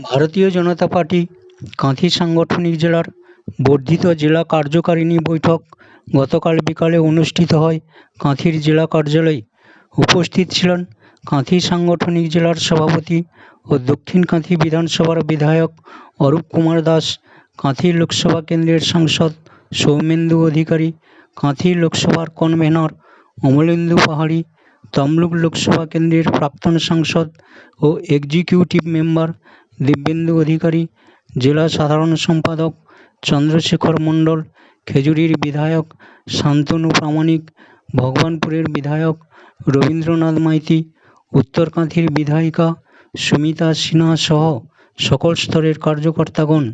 ভারতীয় জনতা পার্টি, কাঁথি সাংগঠনিক জেলার বর্ধিত জেলা কার্যকারিণী বৈঠক গতকাল বিকালে অনুষ্ঠিত হয়। কাঁথির জেলা কার্যালয়ে উপস্থিত ছিলেন কাঁথি সাংগঠনিক জেলার সভাপতি ও দক্ষিণ কাঁথি বিধানসভার বিধায়ক অরূপ কুমার দাস, কাঁথি লোকসভা কেন্দ্রের সাংসদ সৌমেন্দু অধিকারী, কাঁথি লোকসভার কনভেনর অমলেন্দু পাহাড়ি, তমলুক লোকসভা কেন্দ্রের প্রাক্তন সাংসদ ও এক্সিকিউটিভ মেম্বার দিব্যেন্দু অধিকারী, জেলা সাধারণ সম্পাদক চন্দ্রশেখর মণ্ডল, খেজুরির বিধায়ক শান্তনু প্রামাণিক, ভগবানপুরের বিধায়ক রবীন্দ্রনাথ মাইতি, উত্তরকাঁথির বিধায়িকা সুমিতা সিনহা সহ সকল স্তরের কার্যকর্তাগণ।